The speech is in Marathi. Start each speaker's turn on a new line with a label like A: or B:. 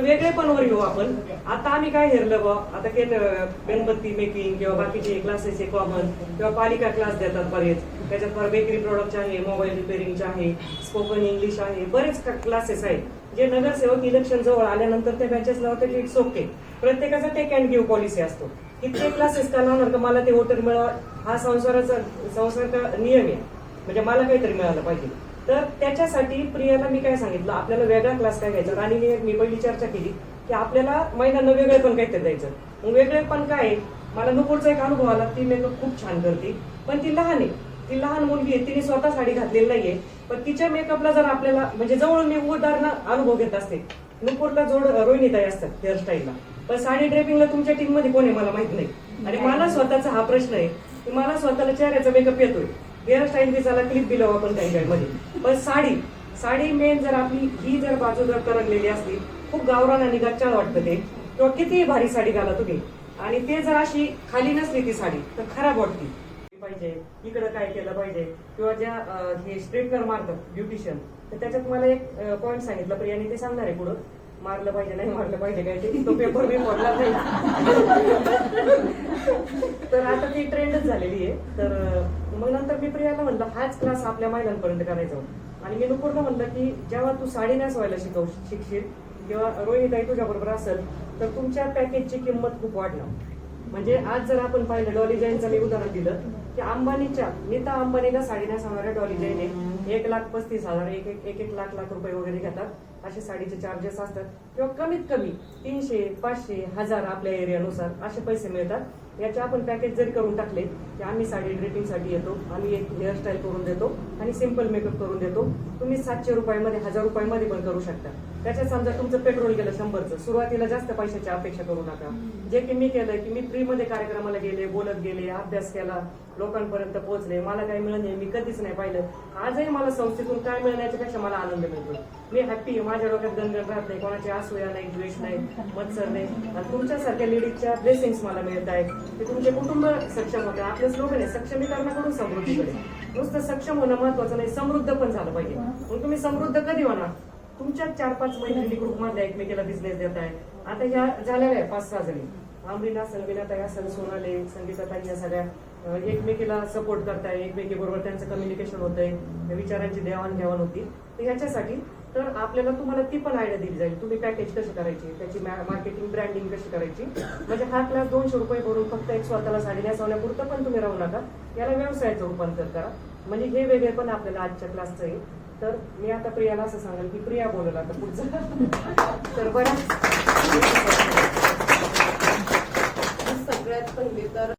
A: तर वेगळेपणावर येऊ आपण. आता आम्ही काय हेरलं बा आता के गणपती मेकिंग किंवा बाकीचे क्लासेस आहे कॉमन किंवा पालिका क्लास देतात बरेच. त्याच्यात फार बेकरी प्रोडक्टचे आहे मोबाईल रिपेअरिंगचे आहे स्पोकन इंग्लिश आहे बरेच क्लासेस आहेत. जे नगरसेवक इलेक्शन जवळ आल्यानंतर ते बॅचेस लावतात इट्स ओके प्रत्येकाचा टेक अँड गिव्ह पॉलिसी असतो. इतके क्लासेस का लावणार का मला ते वोटर मिळावा हा संसाराचा संसाराचा नियम आहे. म्हणजे मला काहीतरी मिळालं पाहिजे. तर त्याच्यासाठी प्रियाला मी काय सांगितलं? आपल्याला वेगळा क्लास काय घ्यायचा? आणि मी मी पहिली चर्चा केली की आपल्याला महिलांना वेगळे पण काहीतरी द्यायचं. मग वेगळे पण काय? मला नुपूरचा एक अनुभव आला. ती मेकअप खूप छान करते. पण ती लहान आहे. ती लहान मुलगी आहे. तिने स्वतः साडी घातलेली नाहीये. पण तिच्या मेकअपला जर आपल्याला म्हणजे जवळून मी उदाहरण अनुभव घेत असते. नुपूरला जोड रोहिणीताई असतात हेअरस्टाईलला पण साडी ड्रेपिंगला तुमच्या टीममध्ये कोण आहे? मला माहीत नाही. आणि मला स्वतःचा हा प्रश्न आहे की मला स्वतःला चेहऱ्याचा मेकअप येतोय. हेअरस्टाईल बी चला क्लिप बी लावू आपण मध्ये. पण साडी साडी मेन जर आपली ही जर बाजू जर करगलेली असली खूप गावरान आणि गच्चाळ वाटतं ते. किंवा कितीही भारी साडी घाला तुम्ही. आणि ते जर अशी खाली नसली ती साडी तर खराब वाटते. पाहिजे इकडे काय केलं पाहिजे. किंवा ज्या हे स्ट्रेटनर मारतात ब्युटिशियन तर त्याच्यात मला एक पॉईंट सांगितलं प्रियाने ते सांगणार आहे पुढं. मारलं पाहिजे नाही मारलं पाहिजे काय तो पेपर मी पडला नाही. तर आता ती ट्रेंडच झालेली आहे. तर मग नंतर मी प्रियाला म्हणलं हाच क्लास आपल्या महिलांपर्यंत करायचा आणि मी नुपूरला म्हणलं की जेव्हा तू साडी नेसवायला शिकव शिकशील किंवा रोहिताई तुझ्या बरोबर असेल तर तुमच्या पॅकेजची किंमत खूप वाढणार. म्हणजे आज जर आपण पाहिलं डॉली जैनचं मी उदाहरण दिलं की अंबानीच्या नीता अंबानीला साडी नेसवणाऱ्या डॉली जैने. एक लाख पस्तीस हजार एक एक एक एक लाख लाख रुपये वगैरे घेतात. असे साडीचे चार्जेस असतात. किंवा कमीत कमी तीनशे पाचशे हजार आपल्या एरियानुसार असे पैसे मिळतात. याचे आपण पॅकेज जरी करून टाकले की आम्ही साडी ड्रेपिंगसाठी येतो आम्ही एक हेअरस्टाईल करून देतो आणि सिंपल मेकअप करून देतो तुम्ही सातशे रुपयामध्ये हजार रुपयामध्ये पण करू शकता. त्याच्यात समजा तुमचं पेट्रोल गेलं शंभरचं सुरुवातीला जास्त पैशाची अपेक्षा करू नका. जे की मी केलं की मी फ्रीमध्ये कार्यक्रमाला गेले बोलत गेले अभ्यास केला लोकांपर्यंत पोहोचले मला काही मिळत नाही मी कधीच नाही पाहिलं. आजही मला संस्थेतून काय मिळण्याच्यापेक्षा मला आनंद मिळतो. मी हॅप्पी आहे माझ्या डोक्यात गणगण राहत नाही कोणाची असूया नाही द्वेष नाही मत्सर नाही. आणि तुमच्यासारख्या लेडीजच्या ब्लेसिंग्स मला मिळत आहेत. ते तुमचे कुटुंब सक्षम होतं आपलं स्लोगन आहे सक्षमीकरणाकडून समृद्धीकडे नुसतं सक्षम होणं महत्वाचं नाही समृद्ध पण झालं पाहिजे. मग तुम्ही समृद्ध कधी होणार? तुमच्या चार पाच मैत्रिणी ग्रुपमधल्या एकमेकीला बिझनेस देत आहे आता ह्या झालेल्या आहे पाच सहा जणी आमरीना तया असेल सोनाले संगीताताई या सगळ्या एकमेकीला सपोर्ट करताय. एकमेकी बरोबर त्यांचं कम्युनिकेशन होतंय. विचारांची देवाणघेवाण होती. तर ह्याच्यासाठी तर आपल्याला तुम्हाला ती पण आयडिया दिली जाईल. तुम्ही पॅकेज कशी करायची? त्याची मार्केटिंग ब्रँडिंग कशी करायची? म्हणजे हा क्लास दोनशे रुपये भरून फक्त एक स्वतःला साडी नेसवण्यापुरतं पण तुम्ही राहू नका. याला व्यवसायाचं रूपांतर करा. म्हणजे हे वेगळे पण आपल्याला आजच्या क्लासचं आहे. तर मी आता प्रियाला असं सांगेल की प्रिया बोलेल आता पुढचं. तर बरं
B: सगळ्यात पहिले तर